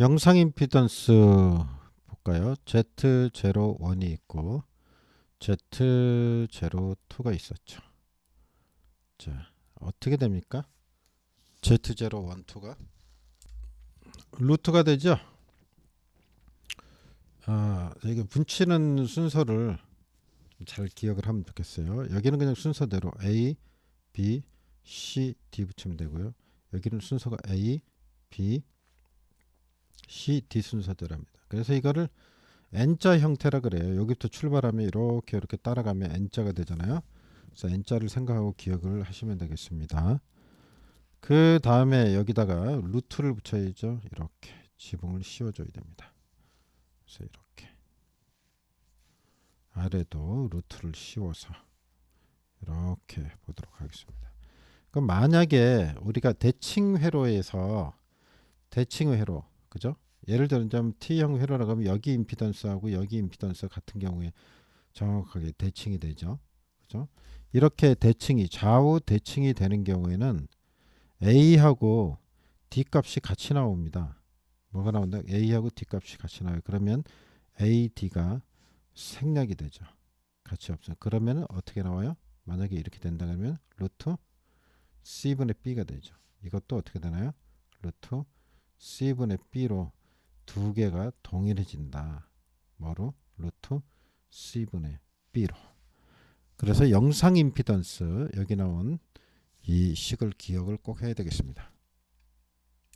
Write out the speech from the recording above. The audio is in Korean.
영상 임피던스 볼까요? Z01이 있고 Z02가 있었죠. 자, 어떻게 됩니까? Z012, 2가 루트가 되죠. 아, 이게 분치는 순서를 좀잘 기억을 하면 좋겠어요. 여기는 그냥 순서대로 A, B, C, D 붙이면 되고요. 여기는 순서가 A, B, C, D 순서대로 합니다. 그래서 이거를 N자 형태라 그래요. 여기부터 출발하면 이렇게 이렇게 따라가면 N자가 되잖아요. 그래서 N자를 생각하고 기억을 하시면 되겠습니다. 그 다음에 여기다가 루트를 붙여야죠. 이렇게 지붕을 씌워줘야 됩니다. 그래서 이렇게 아래도 루트를 씌워서 이렇게 보도록 하겠습니다. 그럼 만약에 우리가 대칭 회로에서 대칭 회로 그죠? 예를 들면 T형 회로라고 하면 여기 임피던스하고 여기 임피던스 같은 경우에 정확하게 대칭이 되죠. 그죠? 이렇게 대칭이 좌우 대칭이 되는 경우에는 A하고 D 값이 같이 나옵니다. 뭐가 나온다? A하고 D 값이 같이 나와요. 그러면 AD가 생략이 되죠. 같이 없어. 그러면 어떻게 나와요? 만약에 이렇게 된다 그러면 루트 C분의 B가 되죠. 이것도 어떻게 되나요? 루트 C분의 B로 두 개가 동일해진다. 뭐로? 루트 C분의 B로. 그래서 영상 임피던스 여기 나온 이 식을 기억을 꼭 해야 되겠습니다.